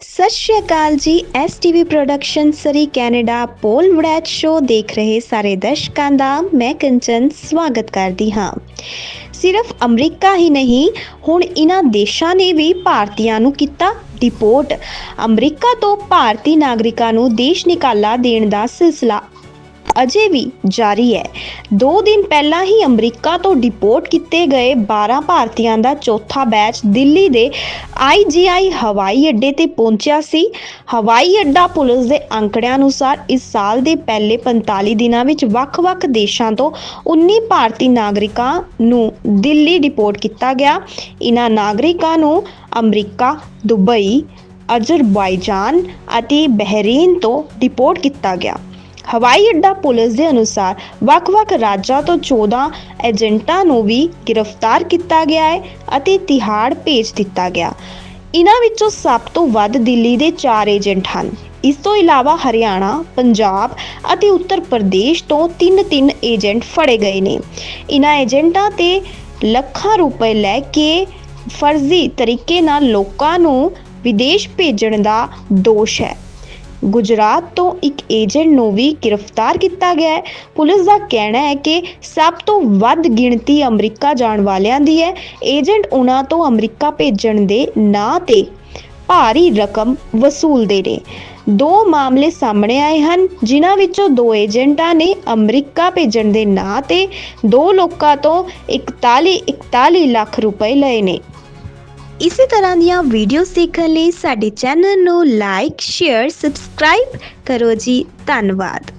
ਸਤਿ ਸ਼੍ਰੀ ਅਕਾਲ ਜੀ। STV production Surrey Canada Pol Waraich show ਦੇਖ ਰਹੇ ਸਾਰੇ ਦਰਸ਼ਕਾਂ ਦਾ ਮੈਂ ਕੰਚਨ ਸਵਾਗਤ ਕਰਦੀ ਹਾਂ। ਸਿਰਫ ਅਮਰੀਕਾ ਹੀ ਨਹੀਂ, ਹੁਣ ਇਹਨਾਂ ਦੇਸ਼ਾਂ ਨੇ ਵੀ ਭਾਰਤੀਆਂ ਨੂੰ ਕੀਤਾ ਡਿਪੋਰਟ ਅਮਰੀਕਾ ਤੋਂ ਭਾਰਤੀ ਨਾਗਰਿਕਾਂ ਨੂੰ ਦੇਸ਼ ਨਿਕਾਲਾ ਦੇਣ ਦਾ ਸਿਲਸਿਲਾ ਅਜੇ ਵੀ ਜਾਰੀ ਹੈ। 2 ਦਿਨ ਪਹਿਲਾਂ ਹੀ ਅਮਰੀਕਾ ਤੋਂ ਡਿਪੋਰਟ ਕੀਤੇ ਗਏ 12 ਭਾਰਤੀਆਂ ਦਾ ਚੌਥਾ ਬੈਚ ਦਿੱਲੀ ਦੇ ਆਈਜੀਆਈ ਹਵਾਈ ਅੱਡੇ ਤੇ ਪਹੁੰਚਿਆ ਸੀ। ਹਵਾਈ ਅੱਡਾ ਪੁਲਿਸ ਦੇ ਅੰਕੜਿਆਂ ਅਨੁਸਾਰ ਇਸ ਸਾਲ ਦੇ ਪਹਿਲੇ 45 ਦਿਨਾਂ ਵਿੱਚ ਵੱਖ-ਵੱਖ ਦੇਸ਼ਾਂ ਤੋਂ 19 ਭਾਰਤੀ ਨਾਗਰਿਕਾਂ ਨੂੰ ਦਿੱਲੀ ਡਿਪੋਰਟ ਕੀਤਾ ਗਿਆ। ਇਹਨਾਂ ਨਾਗਰਿਕਾਂ ਨੂੰ ਅਮਰੀਕਾ, ਦੁਬਈ, ਅਜ਼ਰਬਾਈਜਾਨ ਅਤੇ ਬਹਿਰੀਨ ਤੋਂ ਡਿਪੋਰਟ ਕੀਤਾ ਗਿਆ। ਹਵਾਈ ਅੱਡਾ ਪੁਲਿਸ ਦੇ ਅਨੁਸਾਰ ਵੱਖ-ਵੱਖ ਰਾਜਾਂ ਤੋਂ 14 ਏਜੰਟਾਂ ਨੂੰ ਵੀ ਗ੍ਰਿਫਤਾਰ ਕੀਤਾ ਗਿਆ ਹੈ ਅਤੇ ਤਿਹਾੜ ਭੇਜ ਦਿੱਤਾ ਗਿਆ। ਇਨ੍ਹਾਂ ਵਿੱਚੋਂ ਸਭ ਤੋਂ ਵੱਧ ਦਿੱਲੀ ਦੇ 4 ਏਜੰਟ ਹਨ। ਇਸ ਤੋਂ ਇਲਾਵਾ ਹਰਿਆਣਾ, ਪੰਜਾਬ ਅਤੇ ਉੱਤਰ ਪ੍ਰਦੇਸ਼ ਤੋਂ 3-3 ਏਜੰਟ ਫੜੇ ਗਏ ਨੇ। ਇਨ੍ਹਾਂ ਏਜੰਟਾਂ ਤੇ ਲੱਖਾਂ ਰੁਪਏ ਲੈ ਕੇ ਫਰਜ਼ੀ ਤਰੀਕੇ ਨਾਲ ਲੋਕਾਂ ਨੂੰ ਵਿਦੇਸ਼ ਭੇਜਣ ਦਾ ਦੋਸ਼ ਹੈ। ਗੁਜਰਾਤ ਤੋਂ ਇੱਕ ਏਜੰਟ ਨੂੰ ਵੀ ਗ੍ਰਿਫਤਾਰ ਕੀਤਾ ਗਿਆ ਹੈ। ਪੁਲਿਸ ਦਾ ਕਹਿਣਾ ਹੈ ਕਿ ਸਭ ਤੋਂ ਵੱਧ ਗਿਣਤੀ ਅਮਰੀਕਾ ਜਾਣ ਵਾਲਿਆਂ ਦੀ ਹੈ। ਏਜੰਟ ਉਹਨਾਂ ਤੋਂ ਅਮਰੀਕਾ ਭੇਜਣ ਦੇ ਨਾਂ ਤੇ ਭਾਰੀ ਰਕਮ ਵਸੂਲਦੇ ਨੇ। ਦੋ ਮਾਮਲੇ ਸਾਹਮਣੇ ਆਏ ਹਨ, ਜਿਨ੍ਹਾਂ ਵਿੱਚੋਂ ਦੋ ਏਜੰਟਾਂ ਨੇ ਅਮਰੀਕਾ ਭੇਜਣ ਦੇ ਨਾਂ ਤੇ ਦੋ ਲੋਕਾਂ ਤੋਂ 41 41 ਲੱਖ ਰੁਪਏ ਲਏ ਨੇ। ਇਸੇ ਤਰ੍ਹਾਂ ਦੀਆਂ ਵੀਡੀਓਜ਼ ਦੇਖਣ ਲਈ ਸਾਡੇ ਚੈਨਲ ਨੂੰ ਲਾਈਕ ਸ਼ੇਅਰ ਸਬਸਕ੍ਰਾਈਬ ਕਰੋ ਜੀ। ਧੰਨਵਾਦ।